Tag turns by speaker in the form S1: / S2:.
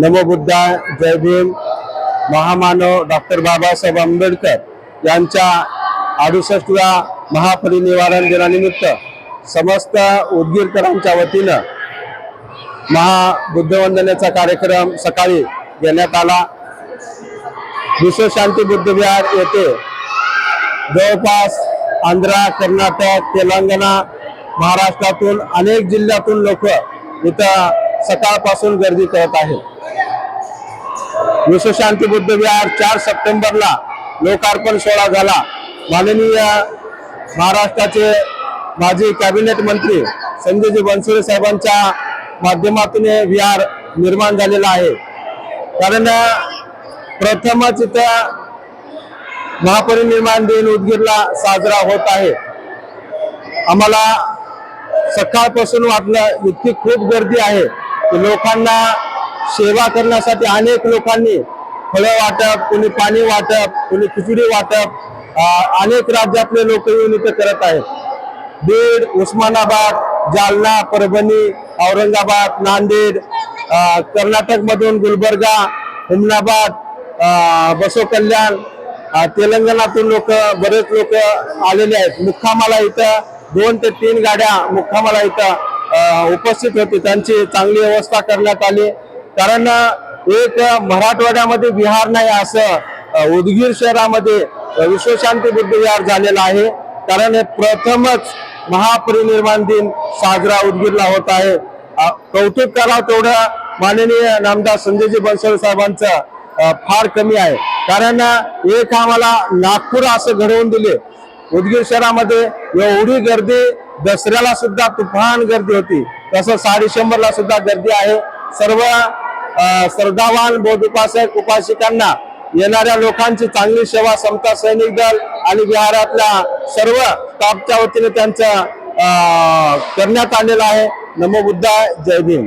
S1: नमो बुद्धा जय भीम. महामानव डॉक्टर बाबासाहेब आंबेडकर यांच्या अडुसष्टव्या महापरिनिवारण दिनानिमित्त समस्त उदगीरकरांच्या वतीनं महाबुद्धवंदनेचा कार्यक्रम सकाळी घेण्यात आला. विश्वशांती बुद्ध विहार येथे जवळपास आंध्रा कर्नाटक तेलंगणा महाराष्ट्रातून अनेक जिल्ह्यातून लोक इथं सकाळपासून गर्दी करत आहेत. विश्वशांती बुद्ध विहार चार सप्टेंबरला लोकार्पण सोहळा झाला. माननीय महाराष्ट्राचे माजी कॅबिनेट मंत्री संजयजी बनसोडे साहेबांच्या माध्यमातून हे विहार निर्माण झालेला आहे. कारण प्रथमच इथं महापरिनिर्माण दिन उदगीरला साजरा होत आहे. आम्हाला सकाळपासून वाटलं इतकी खूप गर्दी आहे की लोकांना सेवा करण्यासाठी अनेक लोकांनी फळं वाटप कोणी पाणी वाटप कोणी खिचडी वाटप अनेक राज्यातले लोक येऊन इथं करत आहेत. बीड उस्मानाबाद जालना परभणी औरंगाबाद नांदेड कर्नाटक मधून गुलबर्गा हुमनाबाद बसो कल्याण तेलंगणातून लोक बरेच लोक आलेले आहेत. मुक्कामाला इथं दोन ते तीन गाड्या मुक्कामाला इथं उपस्थित होते. त्यांची चांगली व्यवस्था करण्यात आली. कारण एक मराठवाड्यामध्ये विहार नाही असं उदगीर शहरामध्ये विश्वशांती बुद्ध विहार झालेला आहे. कारण हे प्रथमच महापरिनिर्माण दिन साजरा उदगीरला होत आहे. कौतुक करावं तेवढं माननीय नामदार संजयजी बनसोडे साहेबांचं फार कमी आहे. कारण एक आम्हाला नागपूर असं घडवून दिले. उदगीर शहरामध्ये एवढी गर्दी दसऱ्याला सुद्धा तुफान गर्दी होती. तसं साडे शंभरला सुद्धा गर्दी आहे. सर्व श्रद्धावान बौद्ध उपासक उपासिकांना येणाऱ्या लोकांची चांगली सेवा समता सैनिक दल आणि विहारातल्या सर्व स्टाफच्या वतीने त्यांचं करण्यात आलेलं आहे. नमो बुद्धा जय भीम.